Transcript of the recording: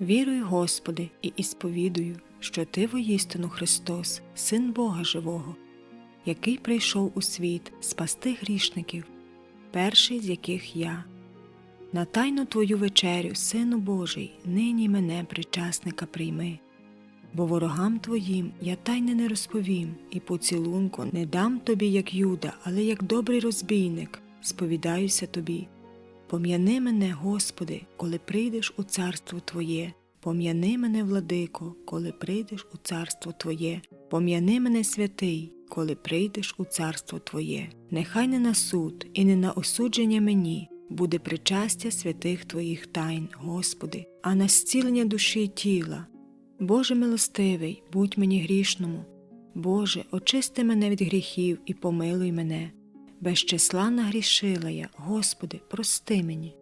Вірую, Господи, і ісповідую, що Ти воістину Христос, Син Бога Живого, який прийшов у світ спасти грішників, перший з яких я. На тайну Твою вечерю, Сину Божий, нині мене причасника прийми. Бо ворогам Твоїм я тайне не розповім, і поцілунку не дам тобі, як Юда, але як добрий розбійник, сповідаюся тобі. Пом'яни мене, Господи, коли прийдеш у царство Твоє, пом'яни мене, владико, коли прийдеш у царство Твоє, пом'яни мене, святий, коли прийдеш у царство Твоє. Нехай не на суд і не на осудження мені буде причастя святих Твоїх тайн, Господи, а на зцілення душі й тіла. Боже милостивий, будь мені грішному. Боже, очисти мене від гріхів і помилуй мене. Без числа нагрішила я, Господи, прости мені.